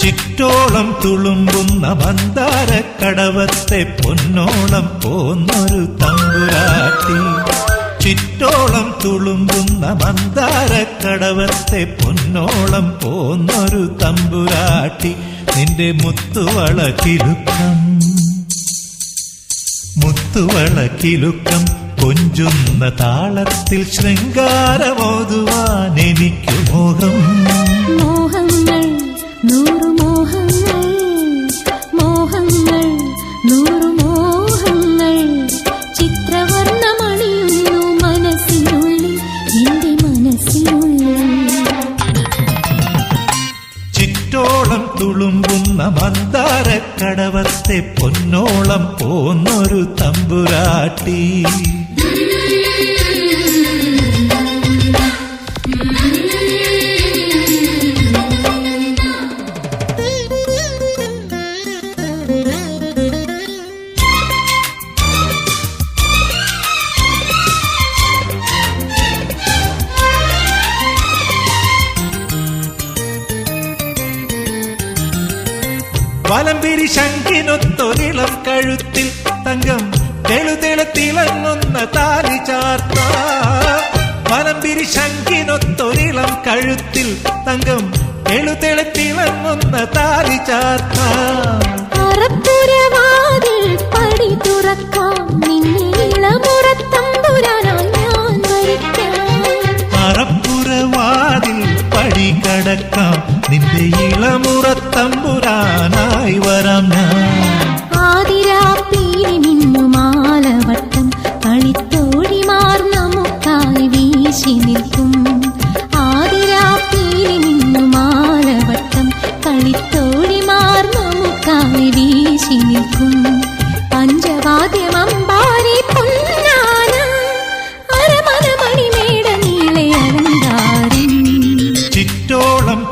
ചിറ്റോളം തുളുമ്പുന്ന മന്ദാര കടവത്തെ പൊന്നോളം പോന്നൊരു തമ്പുരാട്ടി. ചിറ്റോളം തുളുമ്പുന്ന മന്ദാര കടവത്തെ പൊന്നോളം പോന്നൊരു തമ്പുരാട്ടി. നിന്റെ മുത്തുവള കിലുക്കം മുത്തുവള കിലുക്കം കൊഞ്ചുന്ന താളത്തിൽ ശൃംഗാരമോതുവാൻ എനിക്ക് മോഹം. പൊന്നോളം പോന്നൊരു തമ്പുരാട്ടി. വലംപിരി ശങ്കിനൊത്തൊരിളം കഴുത്തിൽ തങ്കം തെളുതെളുത്തിളങ്ങുന്ന താലി ചാർത്ത. വലംപിരി ശങ്കിനൊത്തൊരിളം കഴുത്തിൽ തങ്കം തെളുതെളുത്തിളങ്ങുന്ന താലി ചാർത്ത. അറപ്പുരവാതിൽ പടി തുറക്കാം. പടി കടക്കാം. നിന്റെ ഇളമുറത്തമ്പുരാനായി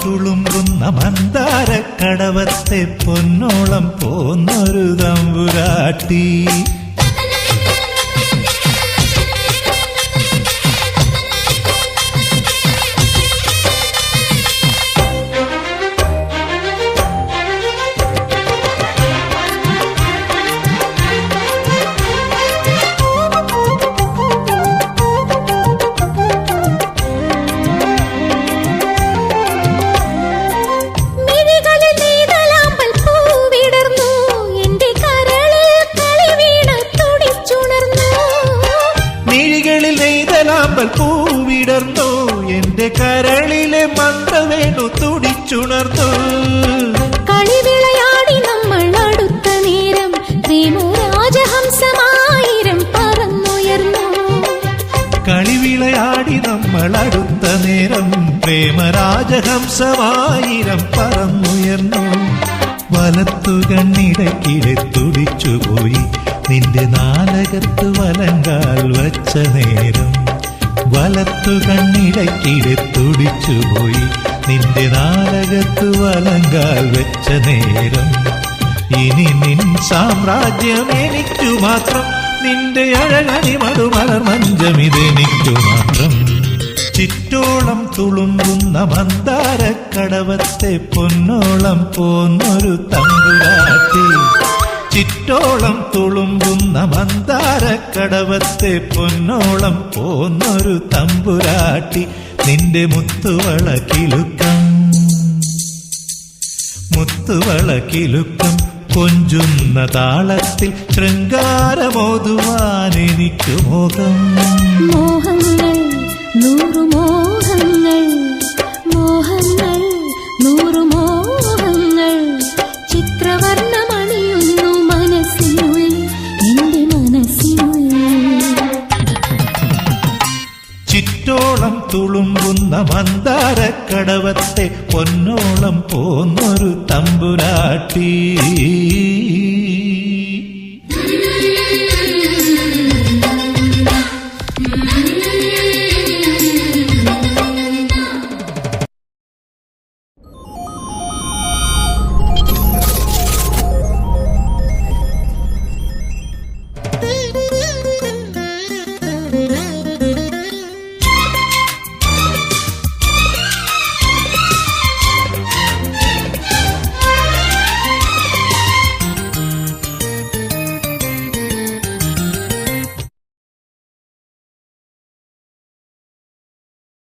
തുളുമ്പുന്ന മന്ദാര കടവത്തെ പൊന്നോളം പോന്നൊരു തമ്പുരാട്ടി. പൂവിടർന്നു എന്റെ കരളിലെ മന്ത്രവേണു തുടിച്ചുണർന്നു. കളിവിളയാടി നമ്മൾ അടുത്ത നേരം പ്രേമരാജഹംസമായിരം പറന്നുയർന്നു. കളിവിളയാടി നമ്മൾ അടുത്ത നേരം പ്രേമരാജഹംസമായിരം പറന്നുയർന്നു. വലത്തു കണ്ണിടക്കിടെ തുടിച്ചുപോയി. നിന്റെ നാലകത്ത് വലങ്കാൽ വച്ച നേരം വലത്തു കണ്ണിടക്കിടെ തുടിച്ചുപോയി നിന്റെ നാടകത്ത് വലങ്കാൽ വെച്ച നേരം. ഇനി നിൻ സാമ്രാജ്യം എനിക്കു മാത്രം. നിന്റെ അഴകണി മടുമലർ മഞ്ചമിതെനിക്കു മാത്രം. ചുറ്റോളം തുളുമ്പുന്ന മന്ദാരക്കടവത്തെ പൊന്നോളം പോന്നൊരു തമ്പുരാട്ടി ചിറ്റോളം തുളുമ്പുന്ന മന്ദാരക്കടവത്തെ പൊന്നോളം പോന്നൊരു തമ്പുരാട്ടി നിന്റെ മുത്തുവള കിലുക്കം. മുത്തുവള കിലുക്കം കൊഞ്ചുന്ന താളത്തിൽ ശൃംഗാരമോതുവാൻ എനിക്ക് മോഹം. തുളുമ്പുന്ന മന്ദാര കടവത്തെ പൊന്നോളം പോന്നൊരു തമ്പുരാട്ടി.